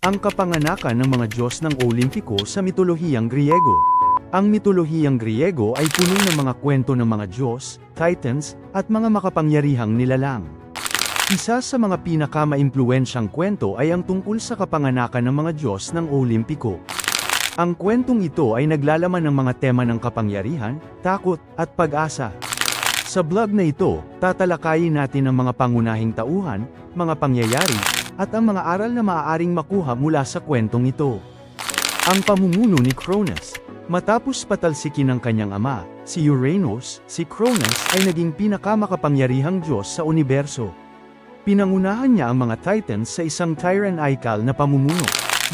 Ang kapanganakan ng mga Diyos ng Olimpiko sa mitolohiyang Griego. Ang mitolohiyang Griego ay puno ng mga kwento ng mga Diyos, titans, at mga makapangyarihang nilalang. Isa sa mga pinakamaimpluwensyang kwento ay ang tungkol sa kapanganakan ng mga Diyos ng Olimpiko. Ang kwentong ito ay naglalaman ng mga tema ng kapangyarihan, takot, at pag-asa. Sa blog na ito, tatalakayin natin ang mga pangunahing tauhan, mga pangyayari, at ang mga aral na maaaring makuha mula sa kwentong ito. Ang pamumuno ni Cronus Matapos patalsikin ng kanyang ama, si Uranus, si Cronus ay naging pinakamakapangyarihang Diyos sa universo. Pinangunahan niya ang mga Titans sa isang tyrannical na pamumuno.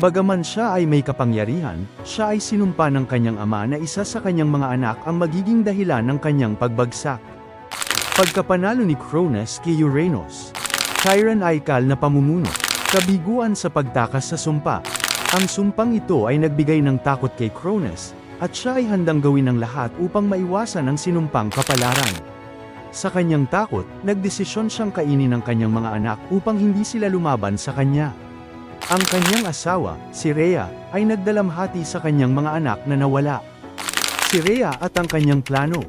Bagaman siya ay may kapangyarihan, siya ay sinumpa ng kanyang ama na isa sa kanyang mga anak ang magiging dahilan ng kanyang pagbagsak. Pagkapanalo ni Cronus kay Uranus, tyrannical na pamumuno, kabiguan sa pagtakas sa sumpa. Ang sumpang ito ay nagbigay ng takot kay Cronus, at siya ay handang gawin ang lahat upang maiwasan ang sinumpang kapalaran. Sa kanyang takot, nagdesisyon siyang kainin ang kanyang mga anak upang hindi sila lumaban sa kanya. Ang kanyang asawa, si Rhea, ay nagdalamhati sa kanyang mga anak na nawala. Si Rhea at ang kanyang plano.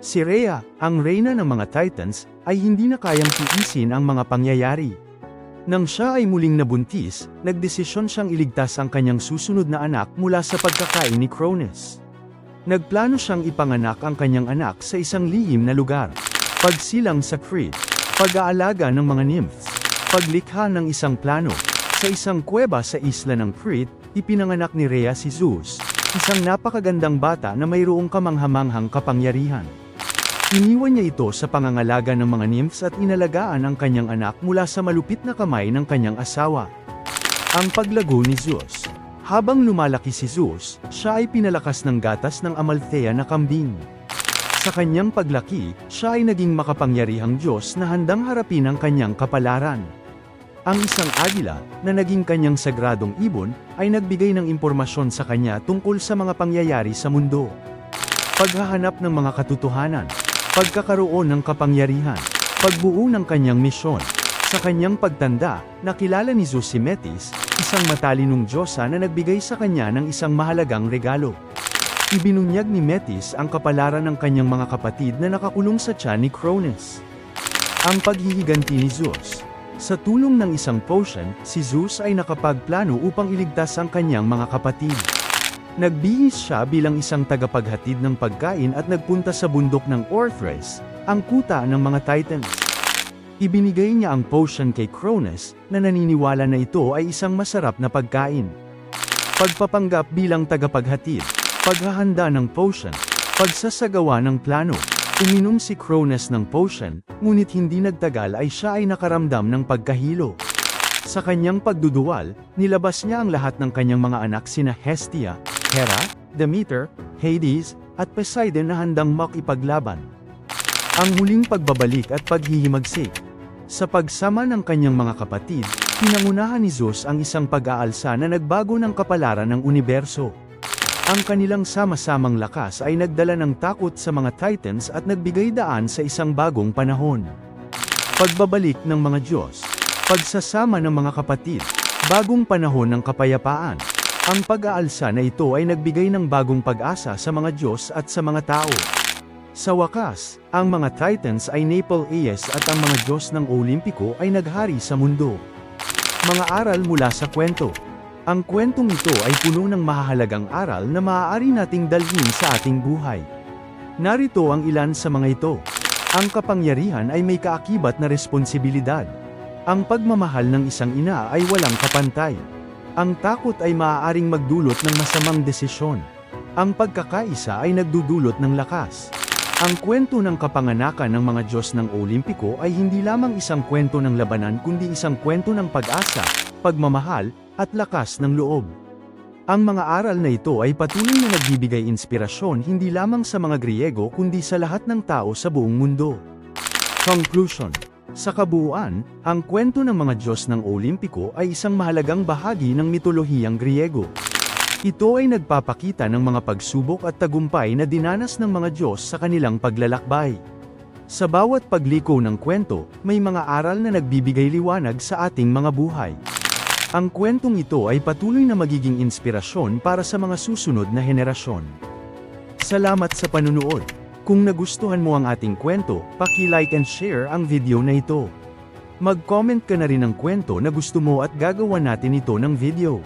Si Rhea, ang reyna ng mga Titans, ay hindi na kayang tiisin ang mga pangyayari. Nang siya ay muling nabuntis, nagdesisyon siyang iligtas ang kanyang susunod na anak mula sa pagkakain ni Cronus. Nagplano siyang ipanganak ang kanyang anak sa isang lihim na lugar. Pagsilang sa Crete, pag-aalaga ng mga nymphs, paglikha ng isang plano. Sa isang kuweba sa isla ng Crete, ipinanganak ni Rhea si Zeus, isang napakagandang bata na mayroong kamanghamanghang kapangyarihan. Iniwan niya ito sa pangangalaga ng mga nymphs at inalagaan ang kanyang anak mula sa malupit na kamay ng kanyang asawa. Ang paglago ni Zeus Habang lumalaki si Zeus, siya ay pinalakas ng gatas ng Amalthea na kambing. Sa kanyang paglaki, siya ay naging makapangyarihang Diyos na handang harapin ang kanyang kapalaran. Ang isang agila, na naging kanyang sagradong ibon, ay nagbigay ng impormasyon sa kanya tungkol sa mga pangyayari sa mundo. Paghahanap ng mga katotohanan, pagkakaroon ng kapangyarihan, pagbuo ng kanyang misyon. Sa kanyang pagtanda, nakilala ni Zeus Metis, isang matalinong diyosa na nagbigay sa kanya ng isang mahalagang regalo. Ibinunyag ni Metis ang kapalaran ng kanyang mga kapatid na nakakulong sa tiyan ni Cronus. Ang paghihiganti ni Zeus. Sa tulong ng isang potion, si Zeus ay nakapagplano upang iligtas ang kanyang mga kapatid. Nagbihis siya bilang isang tagapaghatid ng pagkain at nagpunta sa bundok ng Orthres, ang kuta ng mga Titans. Ibinigay niya ang potion kay Cronus, na naniniwala na ito ay isang masarap na pagkain. Pagpapanggap bilang tagapaghatid, paghahanda ng potion, pagsasagawa ng plano. Uminom si Cronus ng potion, ngunit hindi nagtagal ay siya ay nakaramdam ng pagkahilo. Sa kanyang pagduduwal, nilabas niya ang lahat ng kanyang mga anak sina Hestia, Hera, Demeter, Hades, at Poseidon na handang makipaglaban. Ang huling pagbabalik at paghihimagsik. Sa pagsama ng kanyang mga kapatid, pinangunahan ni Zeus ang isang pag-aalsa na nagbago ng kapalaran ng universo. Ang kanilang sama-samang lakas ay nagdala ng takot sa mga Titans at nagbigay daan sa isang bagong panahon. Pagbabalik ng mga Diyos, pagsasama ng mga kapatid, bagong panahon ng kapayapaan. Ang pag-aalsa na ito ay nagbigay ng bagong pag-asa sa mga Diyos at sa mga tao. Sa wakas, ang mga Titans ay Naples at ang mga Diyos ng Olimpiko ay naghari sa mundo. Mga aral mula sa kwento. Ang kwentong ito ay puno ng mahahalagang aral na maaari nating dalhin sa ating buhay. Narito ang ilan sa mga ito. Ang kapangyarihan ay may kaakibat na responsibilidad. Ang pagmamahal ng isang ina ay walang kapantay. Ang takot ay maaaring magdulot ng masamang desisyon. Ang pagkakaisa ay nagdudulot ng lakas. Ang kwento ng kapanganakan ng mga Diyos ng Olimpiko ay hindi lamang isang kwento ng labanan kundi isang kwento ng pag-asa, pagmamahal, at lakas ng loob. Ang mga aral na ito ay patuloy na nagbibigay inspirasyon hindi lamang sa mga Griego kundi sa lahat ng tao sa buong mundo. Conclusion Sa kabuuan, ang kwento ng mga Diyos ng Olimpiko ay isang mahalagang bahagi ng mitolohiyang Griego. Ito ay nagpapakita ng mga pagsubok at tagumpay na dinanas ng mga Diyos sa kanilang paglalakbay. Sa bawat pagliko ng kwento, may mga aral na nagbibigay liwanag sa ating mga buhay. Ang kwentong ito ay patuloy na magiging inspirasyon para sa mga susunod na henerasyon. Salamat sa panunood. Kung nagustuhan mo ang ating kwento, paki-like and share ang video na ito. Mag-comment ka na rin ng kwento na gusto mo at gagawa natin ito ng video.